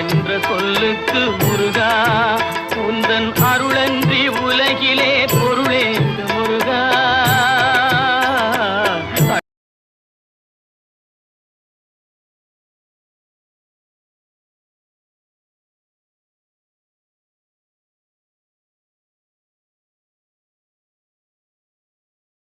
என்ற சொல்லுக்கு முருகா உந்தன் அருளன்றி உலகிலே